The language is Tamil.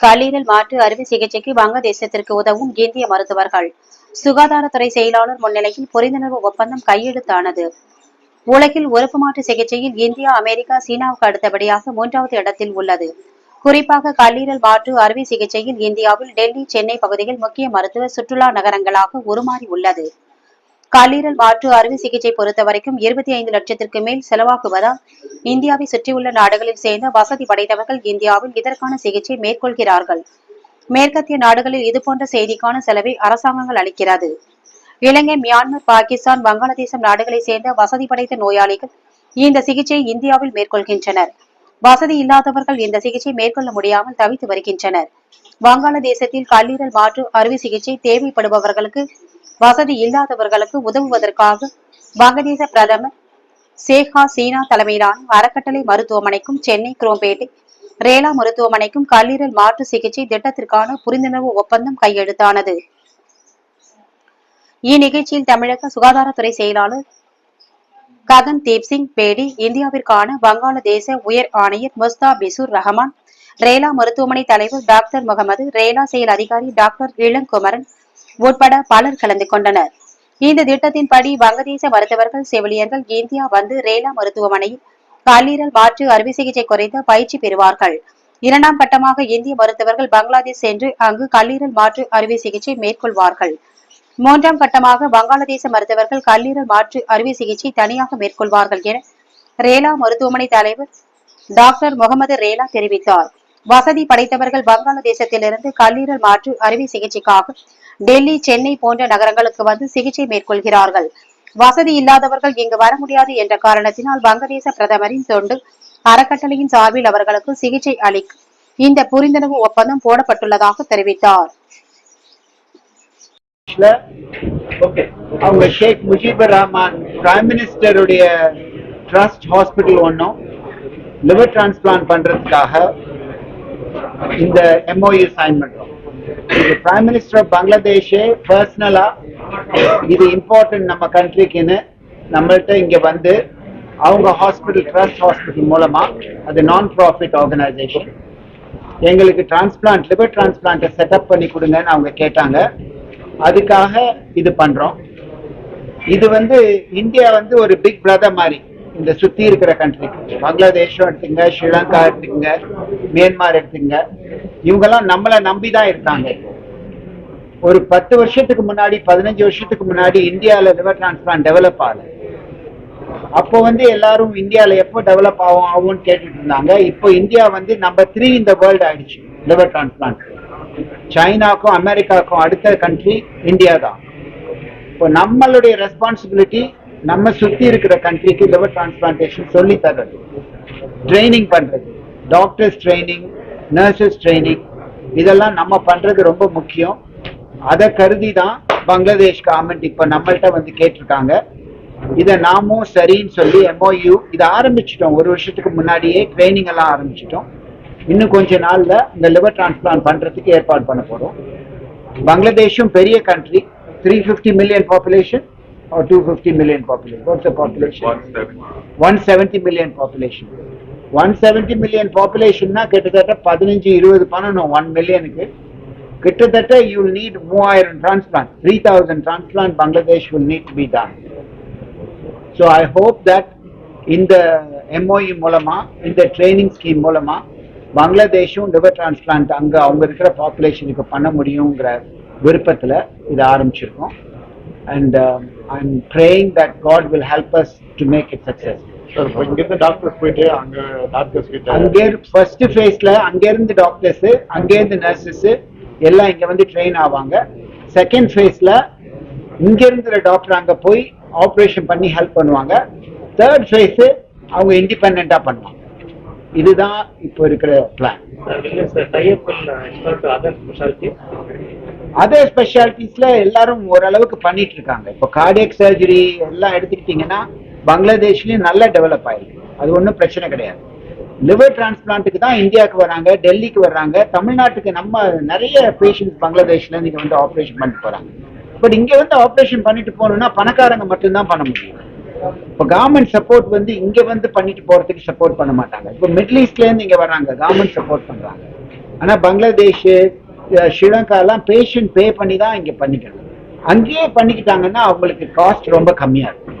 கல்லீரல் மாற்று அறுவை சிகிச்சைக்கு வங்கதேசத்திற்கு உதவும் இந்திய மருத்துவர்கள். சுகாதாரத்துறை செயலாளர் முன்னிலையில் புரிந்துணர்வு ஒப்பந்தம் கையெழுத்தானது. உலகில் உறுப்பு மாற்று சிகிச்சையில் இந்தியா அமெரிக்கா சீனாவுக்கு அடுத்தபடியாக மூன்றாவது இடத்தில் உள்ளது. குறிப்பாக கல்லீரல் மாற்று அறுவை சிகிச்சையில் இந்தியாவில் டெல்லி சென்னை பகுதியில் முக்கிய மருத்துவ சுற்றுலா நகரங்களாக உருமாறி உள்ளது. கல்லீரல் மாற்று அறுவை சிகிச்சை பொறுத்தவரைக்கும் இருபத்தி ஐந்து லட்சத்திற்கு மேல் செலவாகுவதால் இந்தியாவை சுற்றியுள்ள நாடுகளில் சேர்ந்த வசதி படைத்தவர்கள் இந்தியாவில் இதற்கான சிகிச்சை மேற்கொள்கிறார்கள். மேற்கத்திய நாடுகளில் இதுபோன்ற செய்திக்கான செலவை அரசாங்கங்கள் அளிக்கிறது. இலங்கை மியான்மர் பாகிஸ்தான் வங்காளதேசம் நாடுகளைச் சேர்ந்த வசதி படைத்த நோயாளிகள் இந்த சிகிச்சையை இந்தியாவில் மேற்கொள்கின்றனர். வசதி இல்லாதவர்கள் இந்த சிகிச்சை மேற்கொள்ள முடியாமல் தவித்து வருகின்றனர். வங்காளதேசத்தில் கல்லீரல் மாற்று அறுவை சிகிச்சை தேவைப்படுபவர்களுக்கு வசதி இல்லாதவர்களுக்கு உதவுவதற்காக வங்கதேச பிரதமர் சேகா சீனா தலைமையிலான அறக்கட்டளை மருத்துவமனைக்கும் சென்னை குரோம்பேட்டை ரேலா மருத்துவமனைக்கும் கல்லீரல் மாற்று சிகிச்சை திட்டத்திற்கான புரிந்துணர்வு ஒப்பந்தம் கையெழுத்தானது. இந்நிகழ்ச்சியில் தமிழக சுகாதாரத்துறை செயலாளர் ககன் தீப் சிங் பேடி இந்தியாவிற்கான வங்காளதேச உயர் ஆணையர் முஸ்தா பிசூர் ரஹமான் ரேலா மருத்துவமனை தலைவர் டாக்டர் முகமது ரேலா செயல் அதிகாரி டாக்டர் இளங்குமரன் உட்பட பலர் கலந்து கொண்டனர். இந்த திட்டத்தின்படி வங்கதேச மருத்துவர்கள் செவிலியர்கள் இந்தியா வந்து ரேலா மருத்துவமனையில் கல்லீரல் மாற்று அறுவை சிகிச்சை குறித்த பயிற்சி பெறுவார்கள். இரண்டாம் கட்டமாக இந்திய மருத்துவர்கள் பங்களாதேஷ் சென்று அங்கு கல்லீரல் மாற்று அறுவை சிகிச்சை மேற்கொள்வார்கள். மூன்றாம் கட்டமாக வங்காளதேச மருத்துவர்கள் கல்லீரல் மாற்று அறுவை சிகிச்சை தனியாக மேற்கொள்வார்கள் என ரேலா மருத்துவமனை தலைவர் டாக்டர் முகமது ரேலா தெரிவித்தார். வசதி படைத்தவர்கள் வங்காளதேசத்திலிருந்து கல்லீரல் மாற்று அறுவை சிகிச்சைக்காக டெல்லி சென்னை போன்ற நகரங்களுக்கு வந்து சிகிச்சை மேற்கொள்கிறார்கள். வசதி இல்லாதவர்கள் இங்கு வர முடியாது என்ற காரணத்தினால் வங்கதேச பிரதமரின் தொண்டு அறக்கட்டளையின் சார்பில் அவர்களுக்கு சிகிச்சை அளிக்கும் இந்த புரிந்துணர்வு ஒப்பந்தம் போடப்பட்டுள்ளதாக தெரிவித்தார். அவங்க ஷேக் முஜிபுர் ரஹ்மான் பிரைம் மினிஸ்டருடைய ட்ரஸ்ட் ஹாஸ்பிட்டல் ஒன்றும் லிவர் டிரான்ஸ்பிளான்ட் பண்றதுக்காக இந்த MOU sign prime minister of பங்களாதேஷே பர்சனலா இது இம்பார்ட்டன்ட் நம்ம கண்ட்ரிக்குன்னு நம்மள்கிட்ட இங்க வந்து அவங்க ஹாஸ்பிட்டல் ட்ரஸ்ட் ஹாஸ்பிட்டல் மூலமா அது நான் ப்ராஃபிட் ஆர்கனைசேஷன் எங்களுக்கு டிரான்ஸ்பிளான்ட் லிவர் டிரான்ஸ்பிளான்ட்டை செட்டப் பண்ணி கொடுங்கன்னு அவங்க கேட்டாங்க. அதுக்காக இது பண்றோம். இது வந்து இந்தியா வந்து ஒரு பிக் பிரதர் மாதிரி இந்த சுத்தி இருக்கிற கண்ட்ரிக்கு பங்களாதேஷும் எடுத்துங்க ஸ்ரீலங்கா எடுத்துங்க மியான்மார் எடுத்துங்க இவங்கெல்லாம் நம்மளை நம்பி தான் இருக்காங்க. ஒரு பத்து வருஷத்துக்கு முன்னாடி பதினஞ்சு வருஷத்துக்கு முன்னாடி இந்தியாவில் லிவர் டிரான்ஸ்பிளான் டெவலப் ஆகல. அப்போ வந்து எல்லாரும் இந்தியால எப்போ டெவலப் ஆகும் ஆகும்னு கேட்டுட்டு இருந்தாங்க. இப்போ இந்தியா வந்து நம்பர் த்ரீ இந்த வேர்ல்டு ஆயிடுச்சு லிவர் டிரான்ஸ்பிளான் சைனாக்கும் அமெரிக்காவுக்கும் அடுத்த கண்ட்ரி இந்தியா தான் இப்போ நம்மளுடைய ரெஸ்பான்சிபிலிட்டி நம்ம சுத்தி இருக்கிற கண்ட்ரிக்கு லிவர் டிரான்ஸ்பிளான்டேஷன் சொல்லி தர்றது ட்ரைனிங் பண்றது டாக்டர்ஸ் ட்ரைனிங் நர்சஸ் ட்ரைனிங் இதெல்லாம் நம்ம பண்றது ரொம்ப முக்கியம். அதை கருதி தான் பங்களாதேஷ் கவர்மெண்ட் இப்போ நம்மள்ட்ட வந்து கேட்டிருக்காங்க. இதை நாமும் சரின்னு சொல்லி எம்ஓயு இதை ஆரம்பிச்சிட்டோம். ஒரு வருஷத்துக்கு முன்னாடியே ட்ரைனிங் எல்லாம் ஆரம்பிச்சிட்டோம். இன்னும் கொஞ்ச நாள்ல இந்த லிவர் டிரான்ஸ்பிளான்ட் பண்றதுக்கு ஏற்பாடு பண்ண போறோம். பங்களாதேஷும் பெரிய country three fifty million population or 250 million population. What's the population? 170 million population. One 170 million பாப்புலேஷன்னா கிட்டத்தட்ட பதினஞ்சு இருபது பண்ணணும் ஒன் மில்லியனுக்கு கிட்டத்தட்ட யூ நீட் மூவாயிரம் transplant three thousand transplant Bangladesh will need be தான் ஸோ ஐ ஹோப் தட் இந்த எம்ஓஇ மூலமா இந்த ட்ரைனிங் ஸ்கீம் மூலமா பங்களாதேஷும் லிவர் டிரான்ஸ்பிளான்ட் அங்கே அவங்க இருக்கிற பாப்புலேஷனுக்கு பண்ண முடியுங்கிற விருப்பத்தில் இதை ஆரம்பிச்சிருக்கோம். And I am praying that God will help us to make it successful sir இப்போ இங்கிருந்து டாக்டர்ஸ் போயிட்டு அங்க டாக்டர்ஸ் கிட்ட அங்கே ஃபர்ஸ்ட் ஃபேஸ்ல அங்கேருந்து டாக்டர்ஸ் அங்கேருந்து நர்சஸ் எல்லாம் இங்க வந்து ட்ரெயின் ஆவாங்க. செகண்ட் ஃபேஸ்ல இங்க இருக்கிற டாக்டர் அங்க போய் ஆபரேஷன் பண்ணி ஹெல்ப் பண்ணுவாங்க. தேர்ட் ஃபேஸ் அவங்க இண்டிபெண்டா பண்ணுவாங்க. இதுதான் இப்போ இருக்கிற பிளான் அதர் ஸ்பெஷாலிட்டிஸ்ல எல்லாரும் ஓரளவுக்கு பண்ணிட்டு இருக்காங்க. இப்போ கார்டியக் சர்ஜரி எல்லாம் எடுத்துக்கிட்டீங்கன்னா பங்களாதேஷ்லயும் நல்லா டெவலப் ஆயிருக்கு. அது ஒன்றும் பிரச்சனை கிடையாது. லிவர் டிரான்ஸ்பிளான்ட்டுக்கு தான் இந்தியாவுக்கு வராங்க டெல்லிக்கு வர்றாங்க தமிழ்நாட்டுக்கு நம்ம நிறைய பேஷண்ட்ஸ் பங்களாதேஷ்ல இருந்து இங்க வந்து ஆப்ரேஷன் பண்ணிட்டு போறாங்க. பட் இங்க வந்து ஆப்ரேஷன் பண்ணிட்டு போகணும்னா பணக்காரங்க மட்டும்தான் பண்ண முடியும். இப்போ கவர்மெண்ட் சப்போர்ட் வந்து இங்க வந்து பண்ணிட்டு போறதுக்கு சப்போர்ட் பண்ண மாட்டாங்க. இப்போ மிடில் ஈஸ்ட்ல இருந்து இங்க வர்றாங்க கவர்மெண்ட் சப்போர்ட் பண்றாங்க. ஆனா பங்களாதேஷ் ஸ்ரீலங்கா எல்லாம் பேஷண்ட் பே பண்ணி தான் இங்க பண்ணிக்கணும் அங்கேயே பண்ணிக்கிட்டாங்கன்னா அவங்களுக்கு காஸ்ட் ரொம்ப கம்மியா இருக்கும்.